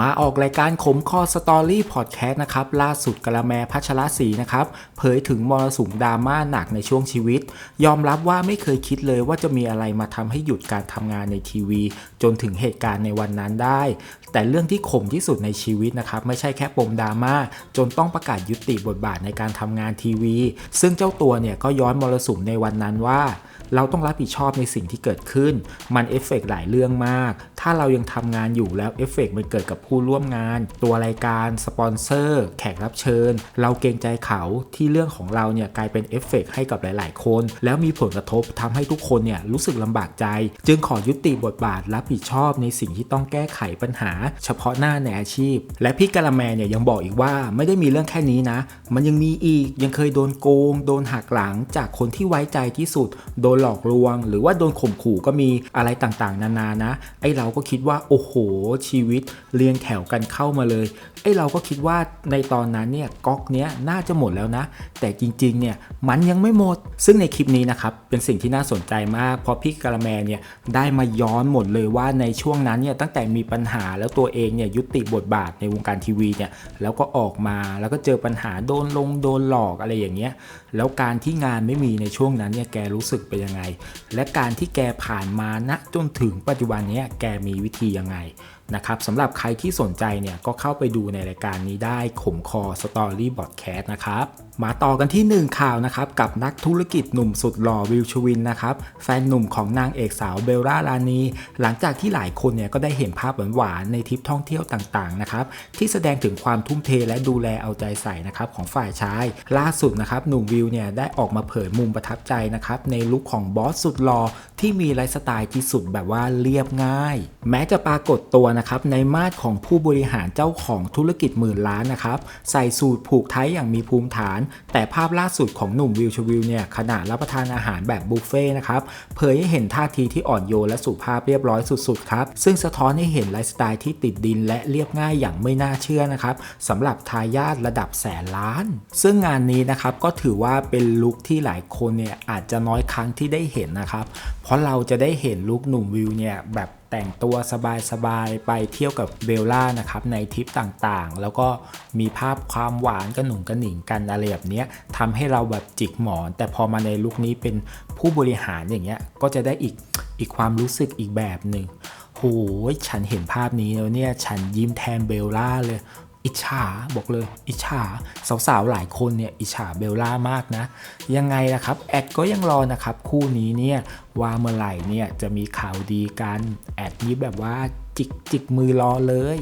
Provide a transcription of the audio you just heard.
มาออกรายการขมคอสตอรี่พอดแคสต์นะครับ ล่าสุดกะละแมพัชรศรีนะครับ เผยถึงมรสุมดราม่าหนักในช่วงชีวิต ยอมรับว่าไม่เคยคิดเลยว่าจะมีอะไรมาทำให้หยุดการทำงานในทีวี จนถึงเหตุการณ์ในวันนั้นได้ แต่เรื่องที่ขมที่สุดในชีวิตนะครับ ไม่ใช่แค่ปมดราม่าจนต้องประกาศยุติบทบาทในการทำงานทีวี ซึ่งเจ้าตัวเนี่ยก็ย้อนมรสุมในวันนั้นว่า เราต้องรับผิดชอบในสิ่งที่เกิดขึ้น มันเอฟเฟกต์หลายเรื่องมาก ถ้าเรายังทำงานอยู่แล้วเอฟเฟกต์มันเกิดกับผู้ร่วมงาน ตัวรายการสปอนเซอร์แขกรับเชิญ เราเกรงใจเขาที่เรื่องของเราเนี่ยกลายเป็นเอฟเฟกต์ให้กับหลาย ๆ คน แล้วมีผลกระทบทำให้ทุกคนเนี่ยรู้สึกลำบากใจ จึงขอยุติบทบาทรับผิดชอบในสิ่งที่ต้องแก้ไขปัญหา เฉพาะหน้าในอาชีพ และพี่กะละแมเนี่ยยังบอกอีกว่าไม่ได้มีเรื่องแค่นี้นะ มันยังมีอีกยังเคยโดนโกง โดนหักหลังจากคนที่ไว้ใจที่สุด โดนหลอกลวง หรือว่าโดนข่มขู่ก็มีอะไรต่างๆ นานานะ ไอเราก็คิดว่าโอ้โหชีวิตเรียงแถวกันเข้ามาเลย ไอเราก็คิดว่าในตอนนั้นเนี่ยก๊อกเนี้ยน่าจะหมดแล้วนะ แต่จริงๆเนี่ยมันยังไม่หมด ซึ่งในคลิปนี้นะครับเป็นสิ่งที่น่าสนใจมาก เพราะพี่กะละแมเนี่ยได้มาย้อนหมดเลยว่าในช่วงนั้นเนี่ยตั้งแต่มีปัญหาแล้วตัวเองเนี่ยยุติบทบาทในวงการทีวีเนี่ยแล้วก็ออกมาแล้วก็เจอปัญหาโดนลงโดนหลอกอะไรอย่างเงี้ยแล้วการที่งานไม่มีในช่วงนั้นเนี่ยแกรู้สึกเป็นยังไงและการที่แกผ่านมาณจนถึงปัจจุบันนี้แกมีวิธียังไงนะครับสำหรับใครที่สนใจเนี่ยก็เข้าไปดูในรายการนี้ได้ขมคอสตอรี่บอดแคสต์นะครับ มาต่อกันที่ 1 ข่าวนะครับกับนักธุรกิจหนุ่มสุดหล่อวิลชวินนะครับแฟนหนุ่มของนางเอกสาวเบลล่าลานี หลังจากที่หลายคนเนี่ยก็ได้เห็นภาพหวานๆในทริปท่องเที่ยวต่างๆนะครับที่แสดงถึงความทุ่มเทและดูแลเอาใจใส่นะครับของฝ่ายชาย ล่าสุดนะครับหนุ่มวิวเนี่ยได้ออกมาเผยมุมประทับใจนะครับในลุคของบอสสุดหล่อที่มีไลฟ์สไตล์ที่สุดแบบว่าเรียบง่าย แม้จะปรากฏตัวนะครับในมาดของผู้บริหารเจ้าของธุรกิจหมื่นล้านนะครับใส่สูตรผูกไทยอย่างมีภูมิฐานแต่ภาพล่าสุดของหนุ่มวิวชวิลเนี่ยขณะรับประทานอาหารแบบบุฟเฟ่ต์นะครับเผยให้เห็นท่าทีที่อ่อนโยนและสุภาพเรียบร้อยสุดๆครับซึ่งสะท้อนให้เห็นไลฟ์สไตล์ที่ติดดินและเรียบง่ายอย่างไม่น่าเชื่อนะครับสำหรับทายาทระดับแสนล้าน ซึ่งงานนี้นะครับก็ถือว่าเป็นลุคที่หลายคนเนี่ยอาจจะน้อยครั้งที่ได้เห็นนะครับเพราะเราจะได้เห็นลุคหนุ่มวิวเนี่ยแบบ แต่งตัวสบายๆไปเที่ยวกับเบลล่านะครับในทริปต่างๆ แล้วก็มีภาพความหวานกระหนุ่งกระหนิงกันอะไรแบบนี้ทำให้เราแบบจิกหมอน แต่พอมาในลุคนี้เป็นผู้บริหารอย่างเงี้ยก็จะได้อีกอีกความรู้สึกอีกแบบหนึ่งโหฉันเห็นภาพนี้แล้วเนี่ย ฉันยิ้มแทนเบลล่าเลย อิจฉาบอกเลย อิจฉาสาวๆหลายคนเนี่ยอิจฉาเบลล่ามากนะ ยังไงนะครับ แอดก็ยังรอนะครับ คู่นี้เนี่ยว่าเมื่อไหร่เนี่ยจะมีข่าวดีกัน แอดนี้แบบว่าจิกจิกมือรอเลย